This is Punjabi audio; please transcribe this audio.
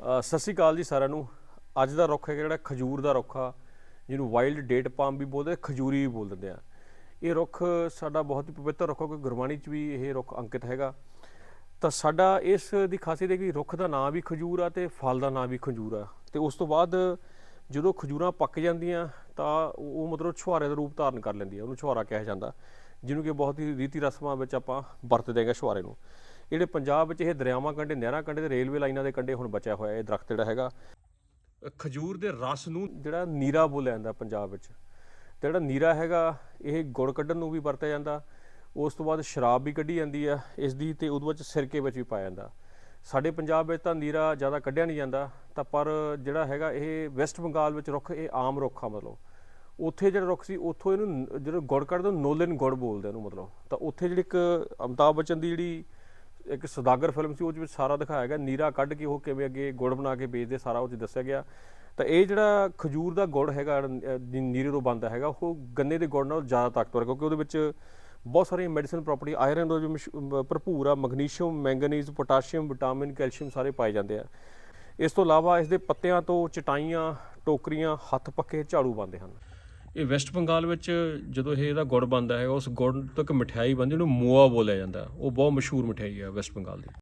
ਸਤਿ ਸ਼੍ਰੀ ਅਕਾਲ ਜੀ ਸਾਰਿਆਂ ਨੂੰ। ਅੱਜ ਦਾ ਰੁੱਖ ਹੈ ਜਿਹੜਾ ਖਜੂਰ ਦਾ ਰੁੱਖ ਆ, ਜਿਹਨੂੰ ਵਾਈਲਡ ਡੇਟ ਪਾਮ ਵੀ ਬੋਲਦੇ ਖਜੂਰੀ ਵੀ ਬੋਲ ਦਿੰਦੇ ਆ। ਇਹ ਰੁੱਖ ਸਾਡਾ ਬਹੁਤ ਹੀ ਪਵਿੱਤਰ ਰੁੱਖ ਹੈ ਕੋਈ ਗੁਰਬਾਣੀ 'ਚ ਵੀ ਇਹ ਰੁੱਖ ਅੰਕਿਤ ਹੈਗਾ। ਤਾਂ ਸਾਡਾ ਇਸ ਦੀ ਖਾਸੀਅਤ ਹੈ ਕਿ ਰੁੱਖ ਦਾ ਨਾਂ ਵੀ ਖਜੂਰ ਆ ਤੇ ਫਲ ਦਾ ਨਾਂ ਵੀ ਖਜੂਰ ਆ। ਤੇ ਉਸ ਤੋਂ ਬਾਅਦ ਜਦੋਂ ਖਜੂਰਾਂ ਪੱਕ ਜਾਂਦੀਆਂ, ਤਾਂ ਉਹ ਮਤਲਬ ਛੁਹਾਰੇ ਦਾ ਰੂਪ ਧਾਰਨ ਕਰ ਲੈਂਦੀ ਆ। ਉਹਨੂੰ ਛੁਹਾਰਾ ਕਿਹਾ ਜਾਂਦਾ, ਜਿਹਨੂੰ ਕਿ ਬਹੁਤ ਹੀ ਰੀਤੀ ਰਸਮਾਂ ਵਿੱਚ ਆਪਾਂ ਵਰਤਦੇ ਹੈਗੇ ਛੁਹਾਰੇ ਨੂੰ। ਜਿਹੜੇ ਪੰਜਾਬ ਵਿੱਚ ਇਹ ਦਰਿਆਵਾਂ ਕੰਢੇ ਨਹਿਰਾਂ ਕੰਢੇ ਤੇ ਰੇਲਵੇ ਲਾਈਨਾਂ ਦੇ ਕੰਢੇ ਹੁਣ ਬਚਿਆ ਹੋਇਆ ਇਹ ਦਰਖਤ ਜਿਹੜਾ ਹੈਗਾ ਖਜੂਰ ਦੇ ਰਸ ਨੂੰ ਜਿਹੜਾ ਨੀਰਾ ਬੋਲਿਆ ਜਾਂਦਾ ਪੰਜਾਬ ਵਿੱਚ ਤੇ ਜਿਹੜਾ ਨੀਰਾ ਹੈਗਾ ਇਹ ਗੁੜ ਕੱਢਣ ਨੂੰ ਵੀ ਵਰਤਿਆ ਜਾਂਦਾ ਉਸ ਤੋਂ ਬਾਅਦ ਸ਼ਰਾਬ ਵੀ ਕੱਢੀ ਜਾਂਦੀ ਆ ਇਸ ਦੀ ਤੇ ਉਹਦੇ ਵਿੱਚ ਸਿਰਕੇ ਵਿੱਚ ਵੀ ਪਾਇਆ ਜਾਂਦਾ। ਸਾਡੇ ਪੰਜਾਬ ਵਿੱਚ ਤਾਂ ਨੀਰਾ ਜ਼ਿਆਦਾ ਕੱਢਿਆ ਨਹੀਂ ਜਾਂਦਾ ਤਾਂ ਪਰ ਜਿਹੜਾ ਹੈਗਾ ਇਹ ਵੈਸਟ ਬੰਗਾਲ ਵਿੱਚ ਰੁੱਖ ਇਹ ਆਮ ਰੁੱਖ ਆ ਮਤਲਬ। ਉੱਥੇ ਜਿਹੜਾ ਰੁੱਖ ਸੀ ਉੱਥੋਂ ਇਹਨੂੰ ਜਦੋਂ ਗੁੜ ਕੱਢਦੇ ਨੋਲਨ ਗੁੜ ਬੋਲਦੇ ਇਹਨੂੰ ਮਤਲਬ। ਤਾਂ ਉੱਥੇ ਜਿਹੜੀ ਇੱਕ ਅਮਿਤਾਭ ਬੱਚਨ ਦੀ ਜਿਹੜੀ ਇੱਕ ਸੌਦਾਗਰ ਫਿਲਮ ਸੀ, ਉਹ ਵਿੱਚ ਸਾਰਾ ਦਿਖਾਇਆ ਗਿਆ। ਨੀਰਾ ਕੱਢ ਕੇ ਉਹ ਕਿਵੇਂ ਅੱਗੇ ਗੁੜ ਬਣਾ ਕੇ ਵੇਚਦੇ, ਸਾਰਾ ਉਹ 'ਚ ਦੱਸਿਆ ਗਿਆ। ਤਾਂ ਇਹ ਜਿਹੜਾ ਖਜੂਰ ਦਾ ਗੁੜ ਹੈਗਾ ਨੀਰੇ ਤੋਂ ਬਣਦਾ ਹੈਗਾ, ਉਹ ਗੰਨੇ ਦੇ ਗੁੜ ਨਾਲੋਂ ਜ਼ਿਆਦਾ ਤਾਕਤਵਰ ਕਿਉਂਕਿ ਉਹਦੇ ਵਿੱਚ ਬਹੁਤ ਸਾਰੀਆਂ ਮੈਡੀਸਨ ਪ੍ਰਾਪਰਟੀ ਆਇਰਨ ਦਾ ਵੀ ਮਸ਼- ਭਰਪੂਰ ਆ, magnesium, manganese, potassium, vitamin, calcium ਸਾਰੇ ਪਾਏ ਜਾਂਦੇ ਆ। ਇਸ ਤੋਂ ਇਲਾਵਾ ਇਸ ਦੇ ਪੱਤਿਆਂ ਤੋਂ ਚਟਾਈਆਂ, ਟੋਕਰੀਆਂ, ਹੱਥ ਪੱਕੇ ਝਾੜੂ ਬਣਦੇ ਹਨ। ਇਹ ਵੈਸਟ ਬੰਗਾਲ ਵਿੱਚ ਜਦੋਂ ਇਹ ਇਹਦਾ ਗੁੜ ਬਣਦਾ ਹੈ ਉਸ ਗੁੜ ਤੋਂ ਇੱਕ ਮਠਿਆਈ ਬਣਦੀ, ਉਹਨੂੰ ਮੋਆ ਬੋਲਿਆ ਜਾਂਦਾ। ਉਹ ਬਹੁਤ ਮਸ਼ਹੂਰ ਮਠਿਆਈ ਹੈ ਵੈਸਟ ਬੰਗਾਲ ਦੀ।